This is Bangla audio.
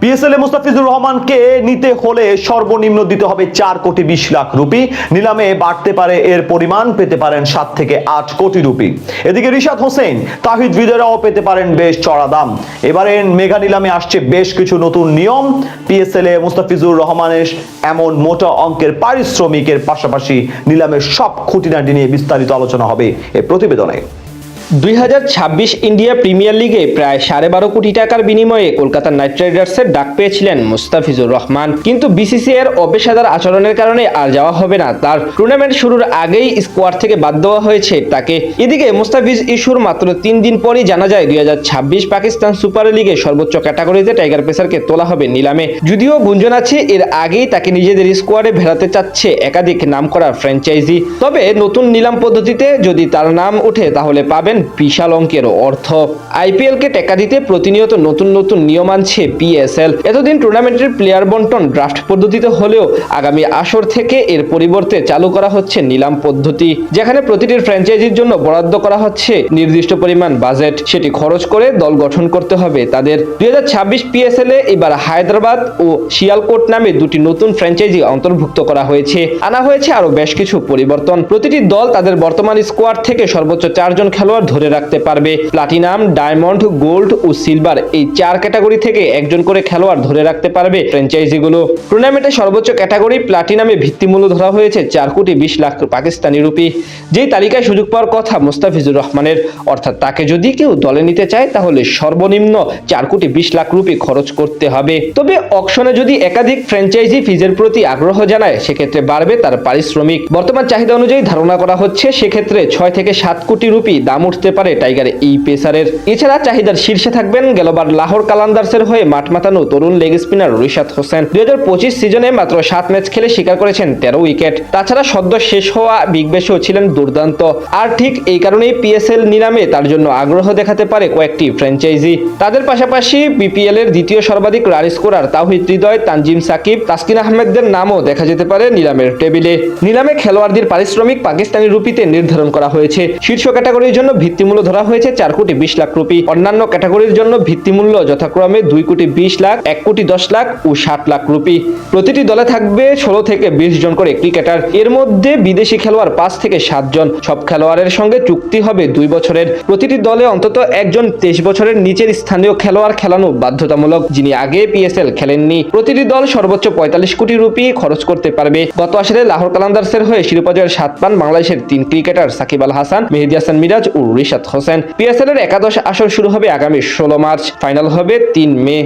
পিএসএল এ মুস্তাফিজুর রহমানকে নিতে হলে সর্বনিম্ন দিতে হবে চার কোটি বিশ লাখ রুপি। নিলামে বাড়তে পারে এর পরিমাণ, পেতে পারেন সাত থেকে আট কোটি রুপি। এদিকে রিশাদ হোসেন, তাহিদ হৃদয়রাও পেতে পারেন বেশ চড়া দাম। এবারে মেগা নিলামে আসছে বেশ কিছু নতুন নিয়ম। পিএসএল এ মুস্তাফিজুর রহমানের এমন মোটা অঙ্কের পারিশ্রমিকের পাশাপাশি নিলামের সব খুঁটিনাটি নিয়ে বিস্তারিত আলোচনা হবে এ প্রতিবেদনে। দুই হাজার ছাব্বিশ ইন্ডিয়া প্রিমিয়ার লিগে প্রায় সাড়ে বারো কোটি টাকার বিনিময়ে কলকাতা নাইট রাইডার্সের ডাক পেয়েছিলেন মুস্তাফিজুর রহমান। কিন্তু বিসিসি এর অপেশাদার আচরণের কারণে আর যাওয়া হবে না। তার টুর্নামেন্ট শুরুর আগেই স্কোয়াড থেকে বাদ দেওয়া হয়েছে তাকে। এদিকে মুস্তাফিজ ইস্যুর মাত্র তিন দিন পরই জানা যায়, দুই হাজার ছাব্বিশ পাকিস্তান সুপার লিগে সর্বোচ্চ ক্যাটাগরিতে টাইগার পেসারকে তোলা হবে নিলামে। যদিও গুঞ্জন আছে, এর আগেই তাকে নিজেদের স্কোয়াডে ভেড়াতে চাচ্ছে একাধিক নাম করা ফ্র্যাঞ্চাইজি তবে নতুন নিলাম পদ্ধতিতে যদি তার নাম ওঠে, তাহলে পাবেন বিশাল অঙ্কের অর্থ। আইপিএল কে টেক্কা দিতে প্রতিনিয়ত নতুন নতুন নিয়ম আনছে পিএসএল এতদিন টুর্নামেন্টের প্লেয়ার বন্টন ড্রাফট পদ্ধতিতে হলেও আগামী আসর থেকে এর পরিবর্তে চালু করা হচ্ছে নিলাম পদ্ধতি, যেখানে প্রতিটি ফ্র্যাঞ্চাইজির জন্য বরাদ্দ করা হচ্ছে নির্দিষ্ট পরিমাণ বাজেট। সেটি খরচ করে দল গঠন করতে হবে তাদের। দুই হাজার ছাব্বিশ পিএসএল এ এবার হায়দ্রাবাদ ও শিয়ালকোট নামে দুটি নতুন ফ্র্যাঞ্চাইজি অন্তর্ভুক্ত করা হয়েছে। আনা হয়েছে আরও বেশ কিছু পরিবর্তন। প্রতিটি দল তাদের বর্তমান স্কোয়াড থেকে সর্বোচ্চ চারজন খেলোয়াড় ধরে রাখতে পারবে। প্লাটিনাম, ডায়মন্ড, গোল্ড ও সিলভার এই চার ক্যাটাগরি থেকে একজন করে খেলোয়াড় ধরে রাখতে পারবে ফ্র্যাঞ্চাইজিগুলো। টুর্নামেন্টে সর্বোচ্চ ক্যাটাগরি প্লাটিনামে ভিত্তিমূল্য ধরা হয়েছে চার কোটি বিশ লাখ পাকিস্তানি রুপি। যেই তালিকায় সুযোগ পাওয়ার কথা মুস্তাফিজুর রহমানের, অর্থাৎ তাকে যদি কেউ দলে নিতে চায় তাহলে সর্বনিম্ন চার কোটি বিশ লাখ রুপি খরচ করতে হবে। তবে অকশনে যদি একাধিক ফ্র্যাঞ্চাইজি ফিজের প্রতি আগ্রহ জানায়, সেক্ষেত্রে বাড়বে তার পারিশ্রমিক। বর্তমান চাহিদা অনুযায়ী ধারণা করা হচ্ছে, সেক্ষেত্রে ছয় থেকে সাত কোটি রুপি দাম পারে টাইগার এই পেসারের। এছাড়া চাহিদার শীর্ষে থাকবেন গেলবার লাহোর কালান্দার্সের হয়ে মাঠ মাতানো তরুণ লেগ স্পিনার রিশাদ হোসেন। দুই হাজার পঁচিশ সিজনে মাত্র সাত ম্যাচ খেলে স্বীকার করেছেন তেরো উইকেট। তাছাড়া সদ্য শেষ হওয়া বিগ ব্যাশেও ছিলেন দুর্দান্ত। আর ঠিক এই কারণেই পিএসএল নিলামে তার জন্য আগ্রহ দেখাতে পারে কয়েকটি ফ্র্যাঞ্চাইজি। তাদের পাশাপাশি বিপিএল এর দ্বিতীয় সর্বাধিক রান স্কোরার তাহিদ হৃদয়, তানজিম সাকিব, তাসকিন আহমেদদের নামও দেখা যেতে পারে নিলামের টেবিলে। নিলামে খেলোয়াড়দের পারিশ্রমিক পাকিস্তানি রুপিতে নির্ধারণ করা হয়েছে। শীর্ষ ক্যাটাগরির জন্য ভিত্তিমূল্য ধরা হয়েছে চার কোটি বিশ লাখ রুপি। অন্যান্য ক্যাটাগরির জন্য ভিত্তিমূল্য যথাক্রমে দুই কোটি বিশ লাখ, এক কোটি দশ লাখ ও ষাট লাখ রুপি। প্রতিটি দলে থাকবে ষোলো থেকে বিশ জন করে ক্রিকেটার। এর মধ্যে বিদেশি খেলোয়াড় পাঁচ থেকে সাতজন সব খেলোয়াড়ের সঙ্গে চুক্তি হবে দুই বছরের। প্রতিটি দলে অন্তত একজন তেইশ বছরের নিচের স্থানীয় খেলোয়াড় খেলানো বাধ্যতামূলক, যিনি আগে পিএসএল খেলেননি। প্রতিটি দল সর্বোচ্চ পঁয়তাল্লিশ কোটি রুপি খরচ করতে পারবে। গত আসরে লাহোর কালান্দার্সের হয়ে শিরোপা জয়ের সাত পান বাংলাদেশের তিন ক্রিকেটার সাকিব আল হাসান, মেহেদি হাসান মিরাজ ও রিশাদ হোসেন। পিএসএল এর একাদশ আসর শুরু হবে আগামী ষোলো মার্চ। ফাইনাল হবে তিন মে।